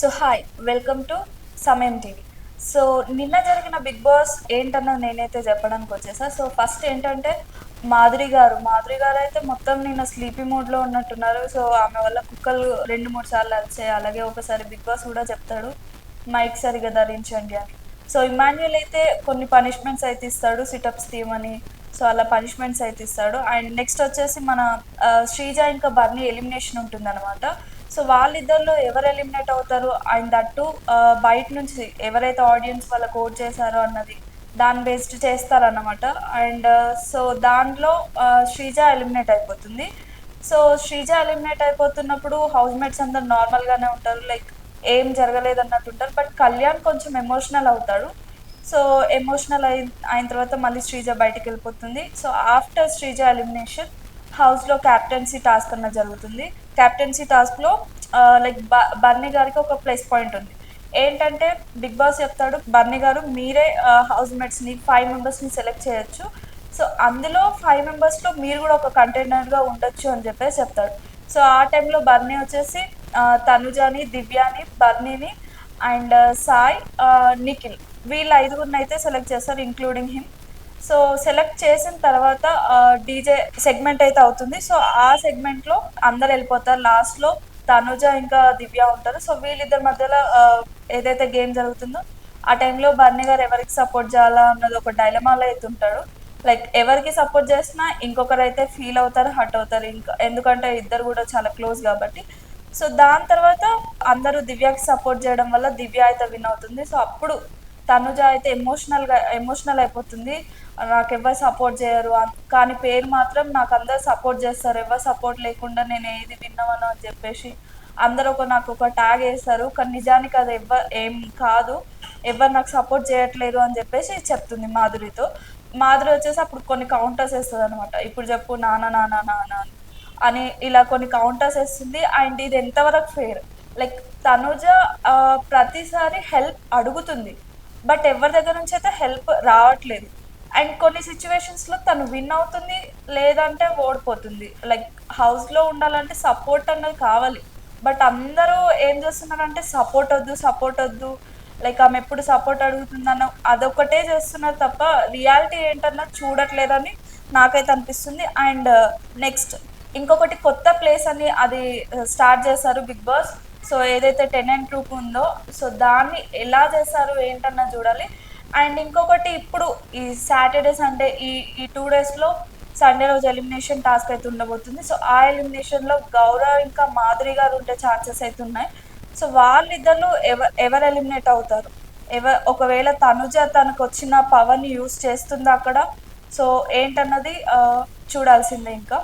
So hi welcome to Samayam TV so నిన్న జరిగిన big boss ఏంటన్నది నేనైతే చెప్పడానికి వచ్చేసా. సో ఫస్ట్ ఏంటంటే మాధురి గారు. మాధురి గారు అయితే మొత్తం నిన్న స్లీపీ మూడ్లో ఉన్నట్టున్నారు. సో ఆమె వల్ల కుక్కలు రెండు మూడు సార్లు అరిచాయి. అలాగే ఒకసారి బిగ్ బాస్ కూడా చెప్తాడు మైక్ సరిగా ధరించండి అని. సో ఇమాన్యుయల్ అయితే కొన్ని పనిష్మెంట్స్ అయితే ఇస్తాడు సిటప్స్ తీయమని. సో అలా పనిష్మెంట్స్ అయితే ఇస్తాడు. అండ్ నెక్స్ట్ వచ్చేసి మన శ్రీజ ఇంకా బర్నీ ఎలిమినేషన్ ఉంటుందన్నమాట. సో వాళ్ళిద్దరిలో ఎవరు ఎలిమినేట్ అవుతారు? అండ్ దట్టు బయట నుంచి ఎవరైతే ఆడియన్స్ వాళ్ళకి ఓట్ చేశారో అన్నది దాన్ని బేస్డ్ చేస్తారన్నమాట. అండ్ సో దాంట్లో శ్రీజ ఎలిమినేట్ అయిపోతుంది. సో శ్రీజ ఎలిమినేట్ అయిపోతున్నప్పుడు హౌస్ మేట్స్ అందరు నార్మల్గానే ఉంటారు. లైక్ ఏం జరగలేదు అన్నట్టు ఉంటారు. బట్ కళ్యాణ్ కొంచెం ఎమోషనల్ అవుతాడు. సో ఎమోషనల్ అయిన అయిన తర్వాత మళ్ళీ శ్రీజ బయటికి వెళ్ళిపోతుంది. సో ఆఫ్టర్ శ్రీజ ఎలిమినేషన్ హౌస్లో క్యాప్టెన్సీ టాస్క్ అన్న జరుగుతుంది. క్యాప్టెన్సీ టాస్క్లో లైక్ బర్నీ గారికి ఒక ప్లస్ పాయింట్ ఉంది. ఏంటంటే బిగ్ బాస్ చెప్తాడు బర్నీ గారు మీరే హౌస్ మేట్స్ని ఫైవ్ మెంబర్స్ని సెలెక్ట్ చేయొచ్చు. సో అందులో ఫైవ్ మెంబర్స్లో మీరు కూడా ఒక కంటైనర్గా ఉండొచ్చు అని చెప్పేసి చెప్తాడు. సో ఆ టైంలో బర్నీ వచ్చేసి తనుజాని దివ్యాని బర్నీని అండ్ సాయ్ నిఖిల్. వీళ్ళ ఐదుగురిని అయితే సెలెక్ట్ చేస్తారు ఇంక్లూడింగ్ హిమ్ సో సెలెక్ట్ చేసిన తర్వాత డీజే సెగ్మెంట్ అయితే అవుతుంది. సో ఆ సెగ్మెంట్లో అందరు వెళ్ళిపోతారు. లాస్ట్లో తనుజ ఇంకా దివ్య ఉంటారు. సో వీళ్ళిద్దరి మధ్యలో ఏదైతే గేమ్ జరుగుతుందో ఆ టైంలో బర్నీ గారు ఎవరికి సపోర్ట్ చేయాలా అన్నది ఒక డైలమాలో అయితే ఉంటాడు. లైక్ ఎవరికి సపోర్ట్ చేసినా ఇంకొకరు అయితే ఫీల్ అవుతారు హర్ట్ అవుతారు. ఇంకా ఎందుకంటే ఇద్దరు కూడా చాలా క్లోజ్ కాబట్టి. సో దాని తర్వాత అందరూ దివ్యకి సపోర్ట్ చేయడం వల్ల దివ్య అయితే విన్ అవుతుంది. సో అప్పుడు తనుజ అయితే ఎమోషనల్గా ఎమోషనల్ అయిపోతుంది. నాకు ఎవరు సపోర్ట్ చేయరు. కానీ పేరు మాత్రం నాకు అందరు సపోర్ట్ చేస్తారు. ఎవరు సపోర్ట్ లేకుండా నేను ఏది విన్నామను అని చెప్పేసి అందరూ ఒక నాకు ఒక ట్యాగ్ వేస్తారు. కానీ నిజానికి అది ఎవ్వరు ఏం కాదు. ఎవరు నాకు సపోర్ట్ చేయట్లేదు అని చెప్పేసి చెప్తుంది మాధురితో. మాధురి వచ్చేసి అప్పుడు కొన్ని కౌంటర్స్ వేస్తుంది అనమాట ఇప్పుడు చెప్పు నానా నానా నానా అని ఇలా కొన్ని కౌంటర్స్ వేస్తుంది. అండ్ ఇది ఎంతవరకు ఫెయిర్ లైక్ తనుజ ప్రతిసారి హెల్ప్ అడుగుతుంది. బట్ ఎవరి దగ్గర నుంచి అయితే హెల్ప్ రావట్లేదు. అండ్ కొన్ని సిచ్యువేషన్స్లో తను విన్ అవుతుంది లేదంటే ఓడిపోతుంది. లైక్ హౌస్లో ఉండాలంటే సపోర్ట్ అన్నది కావాలి. బట్ అందరూ ఏం చేస్తున్నారంటే సపోర్ట్ వద్దు సపోర్ట్ వద్దు. లైక్ ఆమె ఎప్పుడు సపోర్ట్ అడుగుతుందన్న అదొకటే చేస్తున్నారు తప్ప రియాలిటీ ఏంటన్నది చూడట్లేదని నాకైతే అనిపిస్తుంది. అండ్ నెక్స్ట్ uh, ఇంకొకటి కొత్త ప్లేస్ అని అది uh, స్టార్ట్ చేశారు బిగ్ బాస్. సో ఏదైతే టెనెంట్ గ్రూప్ ఉందో సో దాన్ని ఎలా చేస్తారు ఏంటన్నా చూడాలి. అండ్ ఇంకొకటి ఇప్పుడు ఈ సాటర్డే సండే ఈ ఈ టూ డేస్లో సండే రోజు ఎలిమినేషన్ టాస్క్ అయితే ఉండబోతుంది. సో ఆ ఎలిమినేషన్లో గౌరవ్ ఇంకా మాధురి గారు ఉండే ఛాన్సెస్ అయితే ఉన్నాయి. సో వాళ్ళిద్దరు ఎవరు ఎవరు ఎలిమినేట్ అవుతారు? ఎవ ఒకవేళ తనుజ తనకు వచ్చిన పవర్ని యూస్ చేస్తుందా అక్కడ. సో ఏంటన్నది చూడాల్సిందే ఇంకా.